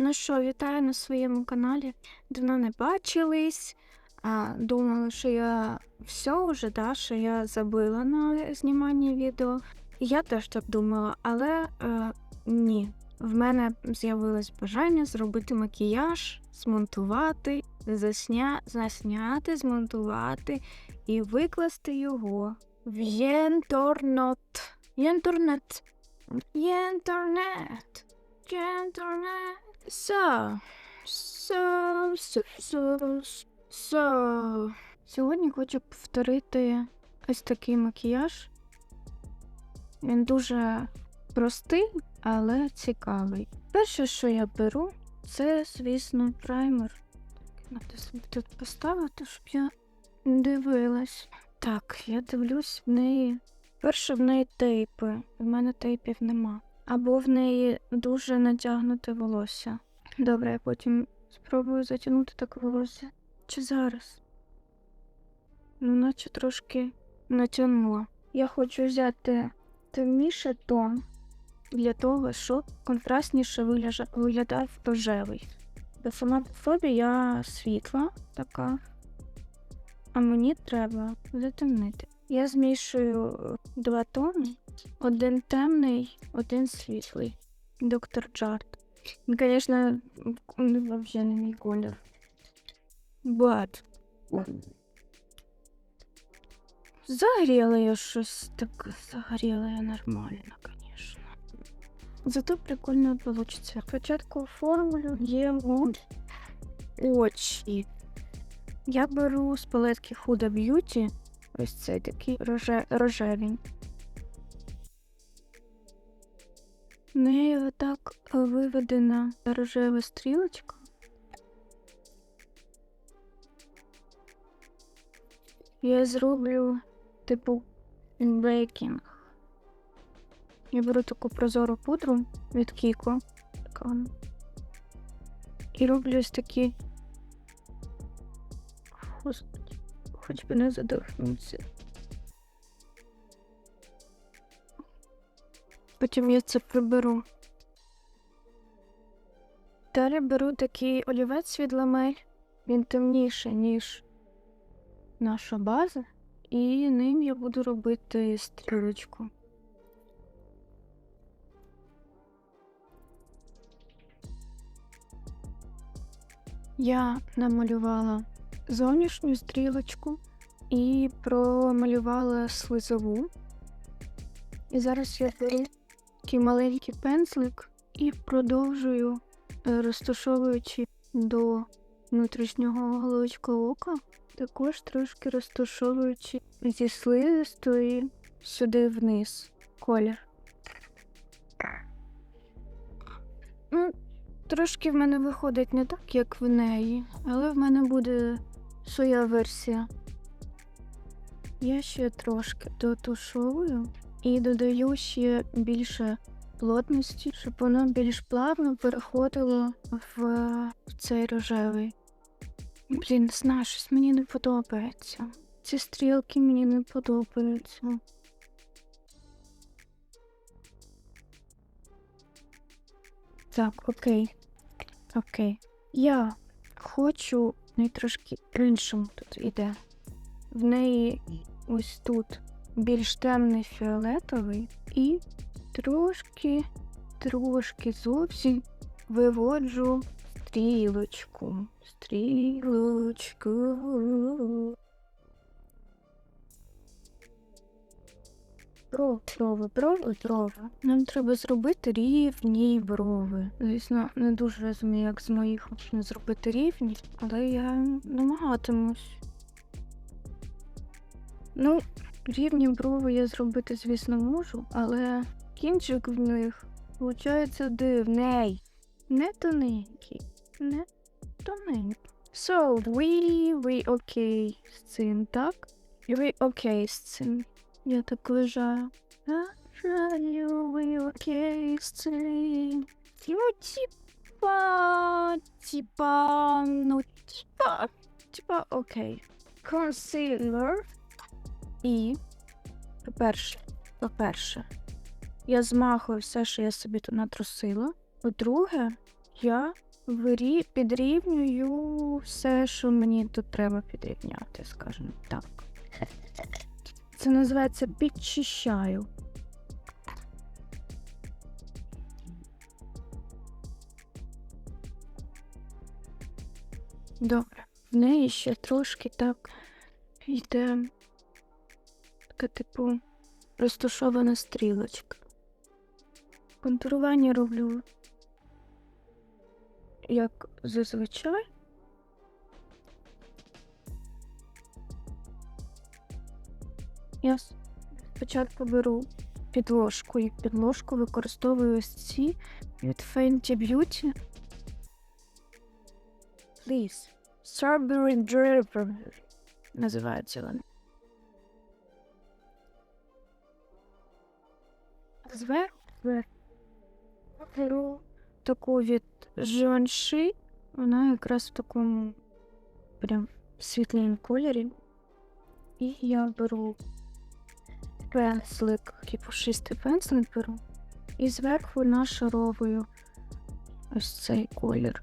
Ну що, вітаю на своєму каналі. Давно не бачились. А, думала, що я все вже, да, що я забила на знімання відео. Я теж так думала, але е, ні. В мене з'явилось бажання зробити макіяж, змонтувати, засня... засняти, змонтувати і викласти його в інтернет. Інтернет. Інтернет. Інтернет. So, so, so, so, so. Сьогодні хочу повторити ось такий макіяж. Він дуже простий, але цікавий. Перше, що я беру, це, звісно, праймер. Так, Треба собі тут поставити, щоб я дивилась. Так, я дивлюсь в неї. Перше в неї тейпи. В мене тейпів нема. Або в неї дуже натягнуте волосся. Добре, я потім спробую затягнути так волосся. Чи зараз? Ну, наче трошки натягнула. Я хочу взяти темніше тон для того, щоб контрастніше вигляжа- виглядав рожевий. Бо сама по собі я світла така, а мені треба затемнити. Я змішую два тони, один темний, один світлий. Доктор Джарт. Він, звісно, взагалі не мій колір. Бат. Загоріла я щось так, загоріла я нормально, звісно. Зато прикольно вийде. Спочатку оформлю його очі. Я беру з палетки Huda Beauty. Ось цей такий роже... рожевий. В неї отак виведена рожева стрілочка. Я зроблю типу бейкінг. Я беру таку прозору пудру від Кіко. Така вона. І роблю ось такі. Господи, хоч би не задохнутися. Потім я це приберу. Далі беру такий олівець від ламель. Він темніший, ніж наша база. І ним я буду робити стрілочку. Я намалювала зовнішню стрілочку і промалювала слизову. І зараз я беру такий маленький пензлик і продовжую, е, розташовуючи до внутрішнього уголочка ока, також трошки розташовуючи зі слизистої сюди вниз колір. Ну, трошки в мене виходить не так, як в неї, але в мене буде своя версія. Я ще трошки дотушовую і додаю ще більше плотності, щоб воно більш плавно переходило в, цей рожевий. Блін, знаю, щось мені не подобається. Ці стрілки мені не подобаються. Так, окей. Окей. Я хочу в неї трошки іншому тут іде. В неї ось тут більш темний фіолетовий і трошки, трошки зовсім виводжу стрілочку. Стрілочку. Брови, брови, брови, брови. Нам треба зробити рівні брови. Звісно, не дуже розумію, як з моїх можна зробити рівні, але я намагатимусь. Ну, рівні брови я зробити, звісно, можу, але кінчик в них виходить дивний. Не тоненький. Не тоненький. So, we, we okay з цим, так? Ви окей з цим. Я так вважаю. Вважаю, ви окей з цим. Ну, типа, типа, ну, типа, типа, окей. Concealer. І, по-перше, по-перше, я змахую все, що я собі тут натрусила. По-друге, я вирі... підрівнюю все, що мені тут треба підрівняти, скажімо так. Це називається підчищаю. Добре. В неї ще трошки так йде така, типу, розташована стрілочка. Контурування роблю як зазвичай. Я спочатку беру підложку і підложку використовую ось ці від Fenty Beauty. Please. Strawberry Draper називається вони. Зверху беру таку від Givenchy. Вона якраз в такому прям світлому кольорі. І я беру пензлик, такий пушистий пензлик беру. І зверху нашаровую ось цей колір.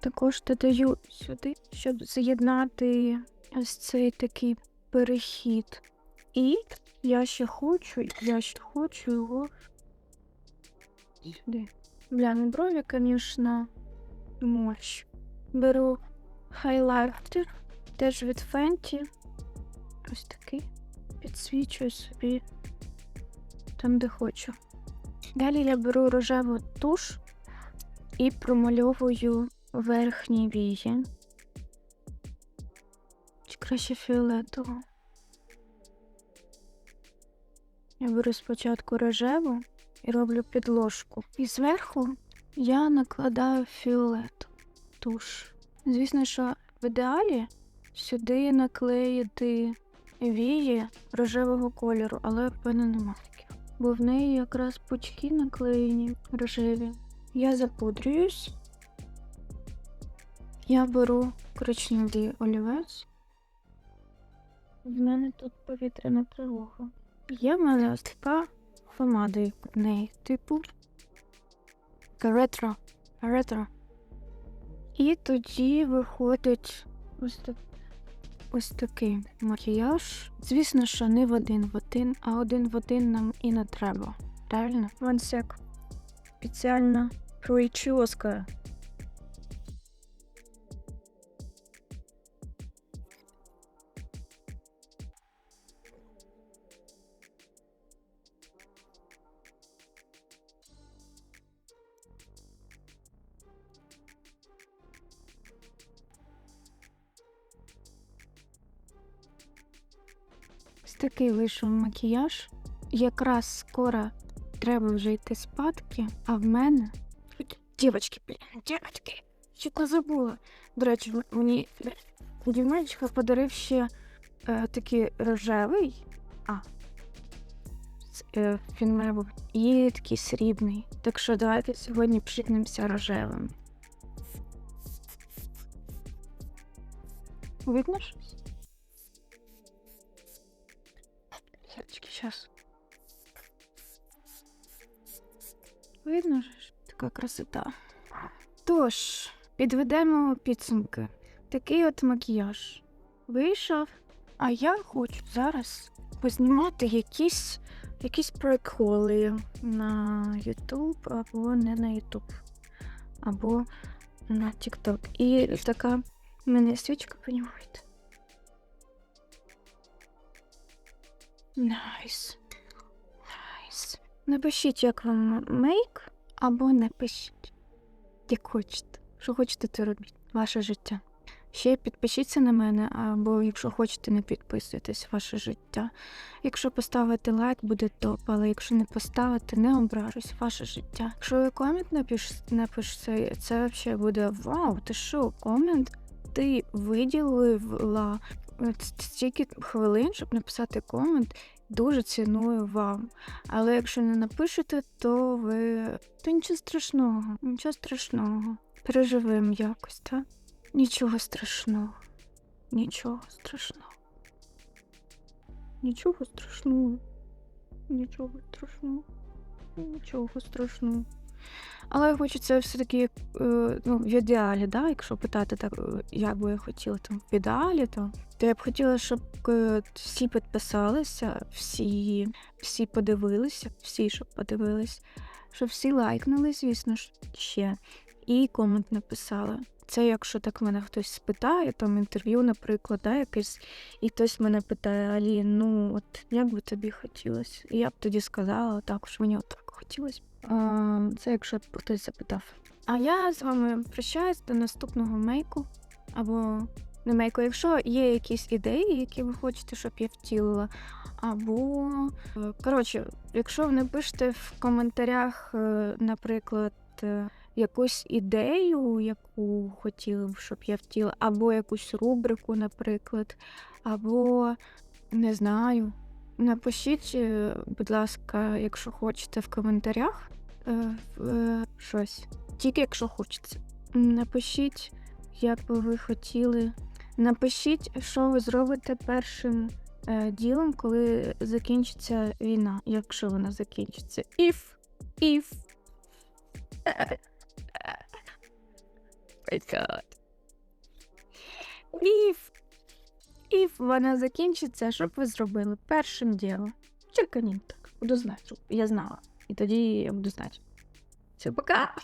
Також додаю сюди, щоб з'єднати ось цей такий перехід. І я ще хочу, я ще хочу його сюди. Бля, ну брові, звісно, мощ. Беру хайлайтер, теж від Fenty. Ось такий. Підсвічую собі там, де хочу. Далі я беру рожеву туш і промальовую верхні вії. Краще фіолетово. Я беру спочатку рожеву і роблю підложку. І зверху я накладаю фіолет туш. Звісно, що в ідеалі сюди наклеїти вії рожевого кольору, але в мене немає таких. Бо в неї якраз пучки наклеєні рожеві. Я запудрююсь. Я беру коричневий олівець. В мене тут повітряна тривога. Є в мене ось така помада в неї, типу ретро. Ретро. І тоді виходить ось, так, ось такий макіяж. Звісно, що не в один в один, а один в один нам і не треба. Правильно? Вансяк. Спеціальна прическа. Такий вийшов макіяж. Якраз скоро треба вже йти спадки, а в мене. Дівочки, блін, дівочки, що забула. До речі, мені Дівничка подарив ще е, такий рожевий. А. Е, був і такий срібний. Так що давайте сьогодні пшикнемося рожевим. Видно щось? Сячки, щас. Видно ж? Така красота. Тож, підведемо підсумки. Такий от макіяж вийшов. А я хочу зараз познімати якісь, якісь приколи на YouTube або не на YouTube, або на TikTok. І така в мене свічка, понімаєте? Найс. Найс. Напишіть, як вам мейк, або не пишіть. Як хочете. Що хочете, то робіть. Ваше життя. Ще підпишіться на мене, або якщо хочете, не підписуйтесь ваше життя. Якщо поставити лайк, буде топ, але якщо не поставити, не ображусь ваше життя. Якщо ви комент напиш, напишете, це взагалі буде вау, ти що, комент? Ти виділила стільки хвилин, щоб написати комент. Дуже ціную вам. Але якщо не напишете, то ви. то нічого страшного, нічого страшного. Переживемо якось, так? Нічого страшного. Нічого страшного. Нічого страшного. Нічого страшного. Нічого страшного. Але хочеться все-таки, е, ну, в ідеалі, да, якщо питати так, е, як би я хотіла там в ідеалі, то, то я б хотіла, щоб е, всі підписалися, всі, всі подивилися, всі, щоб подивились, щоб всі лайкнули, звісно ж, ще, і комент написали. Це якщо так мене хтось спитає, там інтерв'ю, наприклад, да, якесь, і хтось мене питає, Алін, ну от як би тобі хотілося? І я б тоді сказала, так, що мені отак хотілося. А, це якщо б хтось запитав. А я з вами прощаюсь до наступного мейку. Або не мейку, якщо є якісь ідеї, які ви хочете, щоб я втілила. Або, е, коротше, якщо ви напишете в коментарях, е, наприклад, е, якусь ідею, яку хотіли б, щоб я втіла, або якусь рубрику, наприклад, або не знаю. Напишіть, будь ласка, якщо хочете в коментарях е, щось. Тільки якщо хочеться. Напишіть, як би ви хотіли. Напишіть, що ви зробите першим е, ділом, коли закінчиться війна, якщо вона закінчиться. If, if. My God. If, if вона закінчиться, що б ви зробили першим ділом? Черканіть так. Буду знати, я знала. І тоді я буду знати. Все, пока!